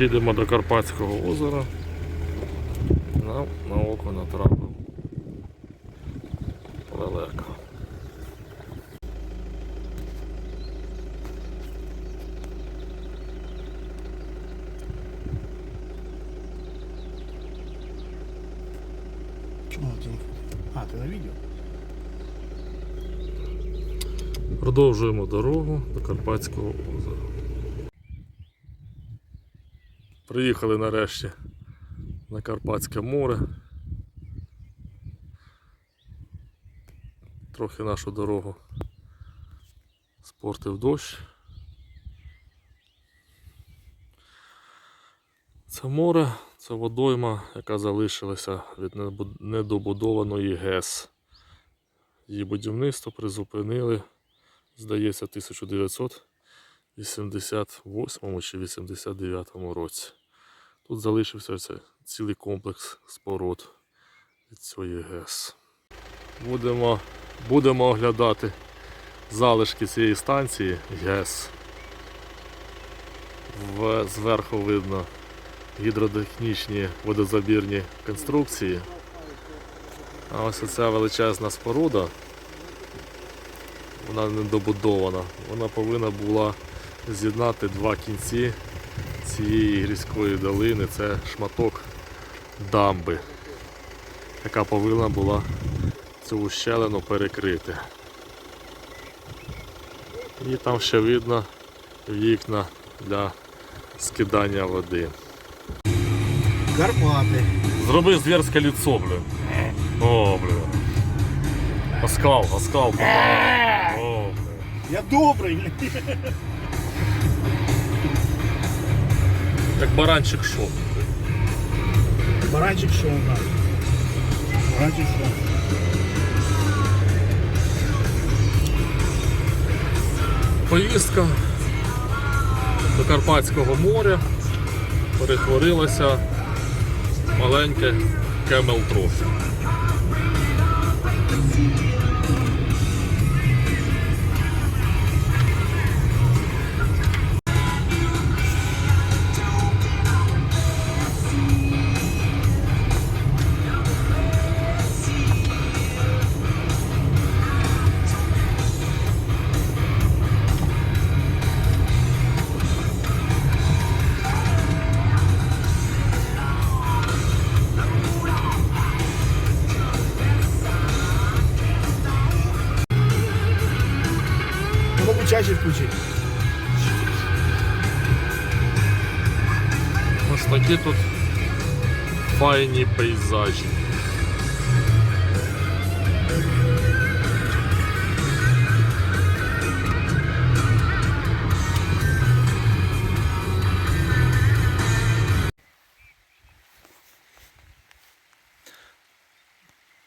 Їдемо до Карпатського озера. Нам на око натрапив лелека. Чому телефон? А, ти на відео? Продовжуємо дорогу до Карпатського озера. Приїхали нарешті на Карпатське море. Трохи нашу дорогу спортив дощ. Це море, це водойма, яка залишилася від недобудованої ГЕС. Її будівництво призупинили здається, в 1988 чи 89 році. Тут залишився це цілий комплекс споруд від цієї ГЕС. Будемо, будемо оглядати залишки цієї станції ГЕС. В, зверху видно гідротехнічні водозабірні конструкції. А ось оця величезна споруда вона не добудована. Вона повинна була з'єднати два кінці цієї гірської долини. Це шматок дамби, яка повинна була цю ущелину перекрити. І там ще видно вікна для скидання води. Карпати. Зроби зверське лицо, блин. О, блин. Оскал, оскал. О, блин. Я добрий. Як баранчик шов. Баранчик шоу, да. Баранчик шоу. Поїздка до Карпатського моря перетворилася в маленьке Camel Ось такі тут файні пейзажі.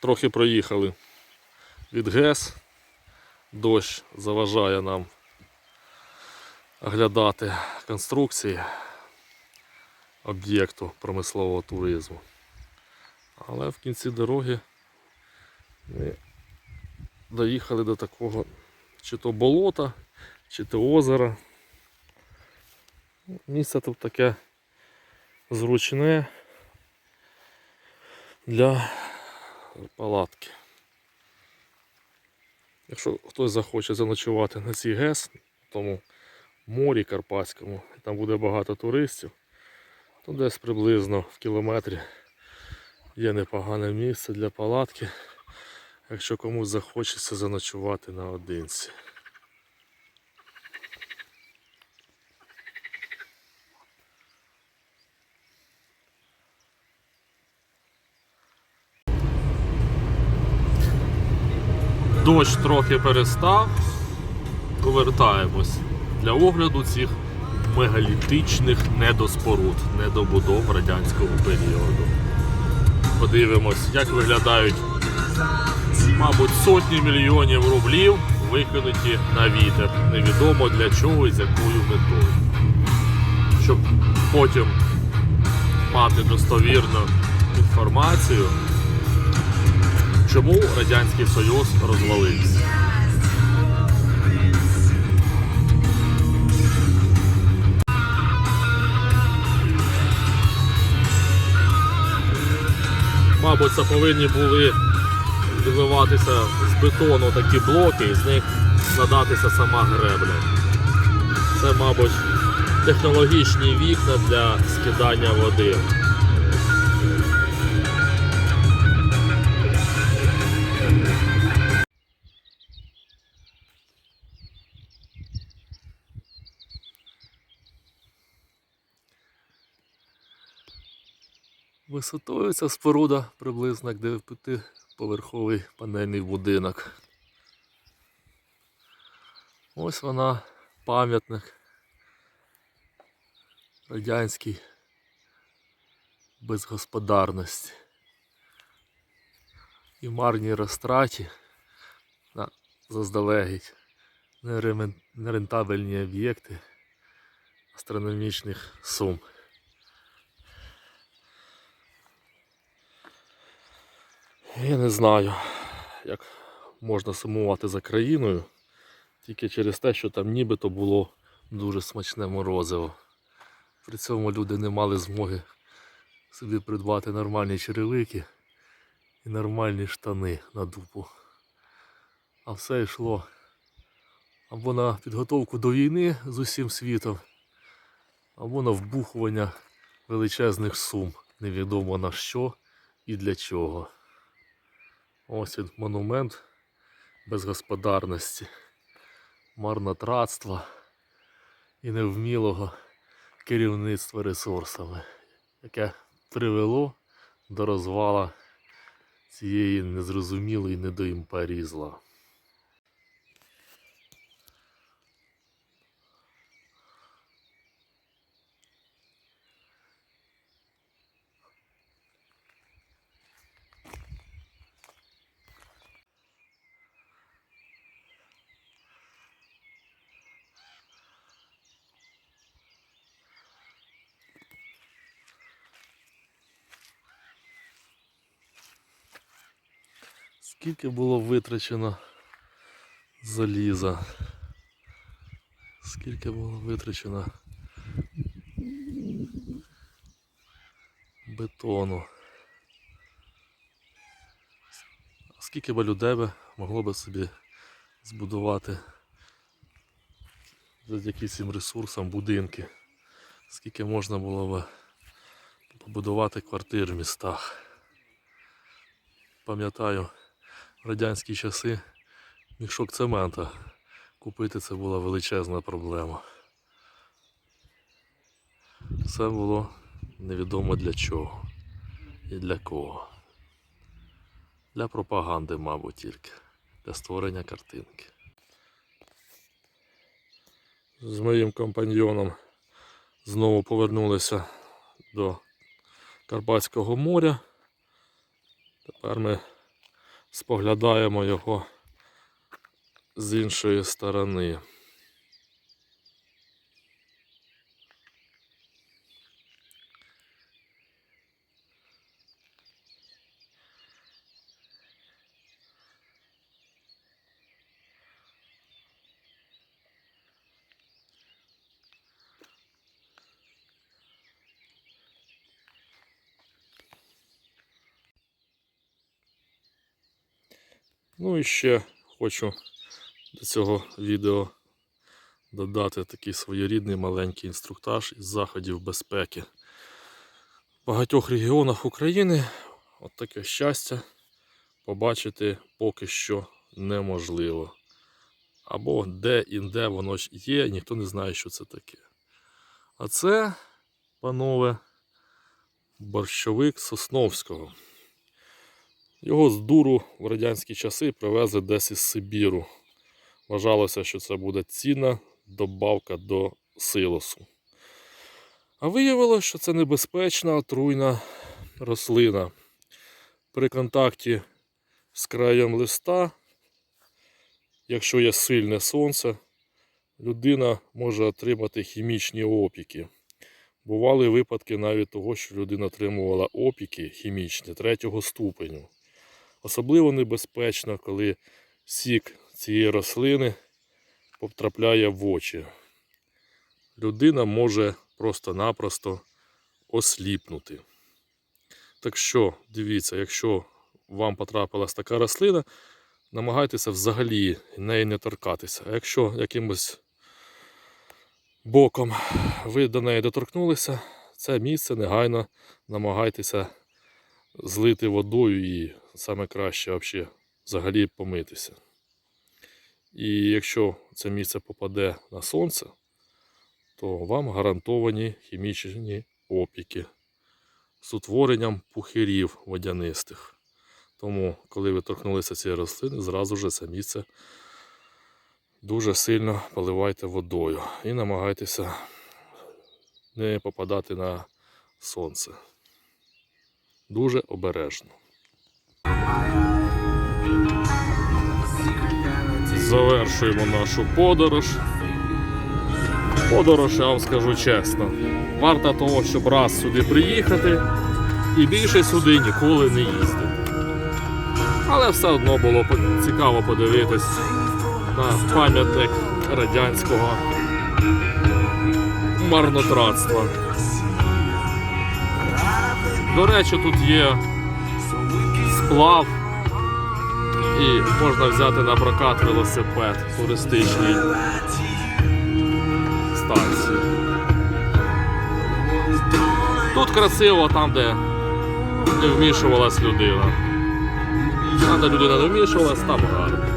Трохи проїхали від ГЕС. Дощ заважає нам оглядати конструкції об'єкту промислового туризму. Але в кінці дороги ми доїхали до такого чи то болота, чи то озера. Місце тут таке зручне для палатки. Якщо хтось захоче заночувати на цій ГЕС, тому морі Карпатському, там буде багато туристів, то десь приблизно в кілометрі є непогане місце для палатки, якщо комусь захочеться заночувати наодинці. Дощ трохи перестав, повертаємось для огляду цих мегалітичних недоспоруд, недобудов радянського періоду. Подивимось, як виглядають, мабуть, сотні мільйонів рублів, викинуті на вітер. Невідомо для чого і з якою метою. Щоб потім мати достовірну інформацію, чому Радянський Союз розвалився. Мабуть, це повинні були вибиватися з бетону такі блоки і з них складатися сама гребля. Це, мабуть, технологічні вікна для скидання води. Висотою ця споруда приблизно як 9-поверховий панельний будинок. Ось вона, пам'ятник радянській безгосподарності і марній розтраті на заздалегідь нерентабельні об'єкти астрономічних сум. Я не знаю, як можна сумувати за країною, тільки через те, що там нібито було дуже смачне морозиво. При цьому люди не мали змоги собі придбати нормальні черевики і нормальні штани на дупу. А все йшло або на підготовку до війни з усім світом, або на вбухування величезних сум, невідомо на що і для чого. Ось він монумент безгосподарності, марнотратства і невмілого керівництва ресурсами, яке привело до розвала цієї незрозумілої недоімперії зла. Скільки було витрачено заліза? Скільки було витрачено бетону? Скільки б людей могло би собі збудувати завдяки цим ресурсам будинки? Скільки можна було б побудувати квартир в містах? Пам'ятаю, радянські часи мішок цемента купити це була величезна проблема. Все було невідомо для чого і для кого. Для пропаганди, мабуть, тільки, для створення картинки. З моїм компаньйоном знову повернулися до Карпатського моря. Тепер ми споглядаємо його з іншої сторони. Ну і ще хочу до цього відео додати такий своєрідний маленький інструктаж із заходів безпеки. В багатьох регіонах України от таке щастя побачити поки що неможливо. Або де-інде воно ж є, ніхто не знає, що це таке. А це, панове, борщовик Сосновського. Його з дуру в радянські часи привезли десь із Сибіру. Вважалося, що це буде цінна добавка до силосу. А виявилося, що це небезпечна отруйна рослина. При контакті з краєм листа, якщо є сильне сонце, людина може отримати хімічні опіки. Бували випадки навіть того, що людина отримувала опіки хімічні третього ступеню. Особливо небезпечно, коли сік цієї рослини потрапляє в очі. Людина може просто-напросто осліпнути. Так що, дивіться, якщо вам потрапилась така рослина, намагайтеся взагалі неї не торкатися. А якщо якимось боком ви до неї доторкнулися, це місце негайно намагайтеся злити водою і саме краще взагалі, взагалі помитися. І якщо це місце попаде на сонце, то вам гарантовані хімічні опіки з утворенням пухирів водянистих. Тому, коли ви торкнулися цієї рослини, зразу ж це місце дуже сильно поливайте водою і намагайтеся не попадати на сонце. Дуже обережно. Завершуємо нашу подорож. Подорож, я вам скажу чесно. Варта того, щоб раз сюди приїхати і більше сюди ніколи не їздити. Але все одно було цікаво подивитись на пам'ятник радянського марнотратства. До речі, тут є сплав і можна взяти на прокат велосипед туристичний станції. Тут красиво там, де не вмішувалась людина. Там, де людина не вмішувалась, там гарно.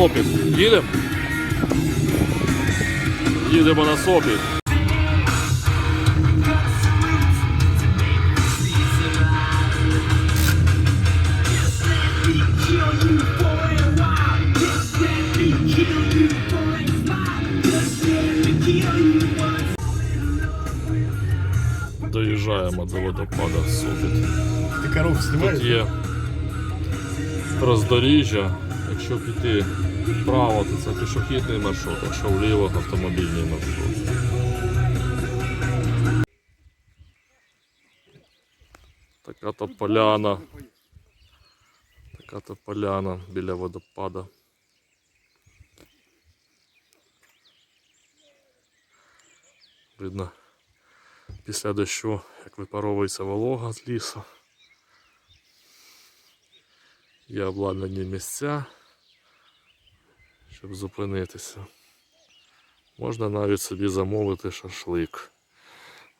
Сопіт. Їдемо? Їдемо на Сопіт. Доїжджаємо до водопада Сопіт. Ти коров Тут знімаєш? є роздоріжжя. Якщо піти вправо, то це пішохідний маршрут, якщо вліво автомобільний маршрут. Така то поляна. Така то поляна біля водопада. Видно, після дощу, як випаровується волога з лісу. Є обладнані місця, щоб зупинитися. Можна навіть собі замовити шашлик.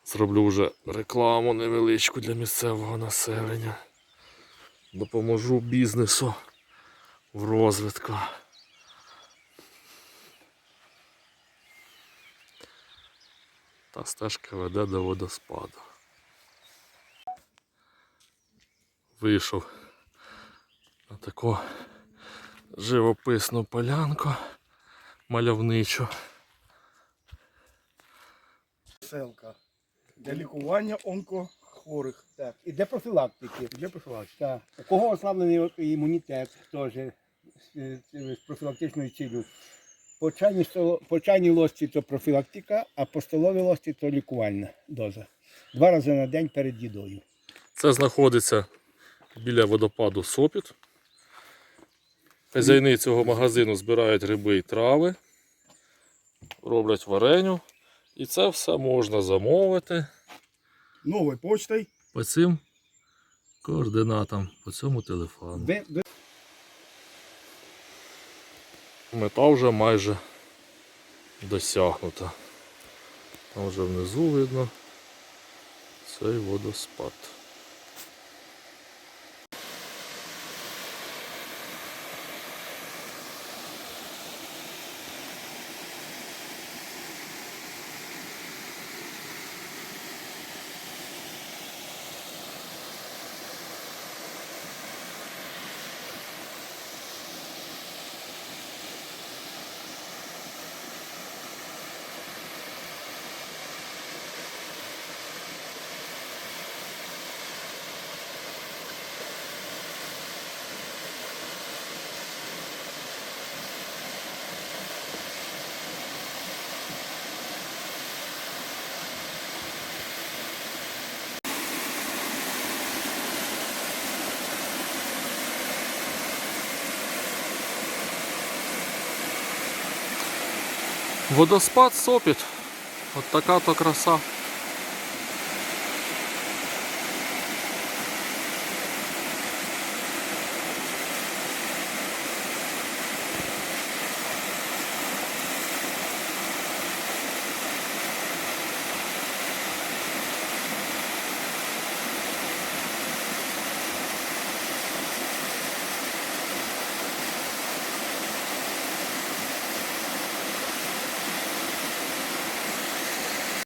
Зроблю вже рекламу невеличку для місцевого населення. Допоможу бізнесу в розвитку. Та стежка веде до водоспаду. Вийшов на таку живописну полянку мальовничу. Селка. Для лікування онкохворих. Так, і для профілактики. Для профілактики. Так. У кого ослаблений імунітет теж е, з, з профілактичною цілею. По чайній, столо- по чайній ложці то профілактика, а по столовій ложці то лікувальна доза. Два рази на день перед їдою. Це знаходиться біля водопаду Сопіт. Хазяїни цього магазину збирають гриби і трави, роблять вареню. І це все можна замовити Новою почтою. по цим координатам, по цьому телефону. Мета вже майже досягнута. Там вже внизу видно цей водоспад. Водоспад Сопіт. От така то краса.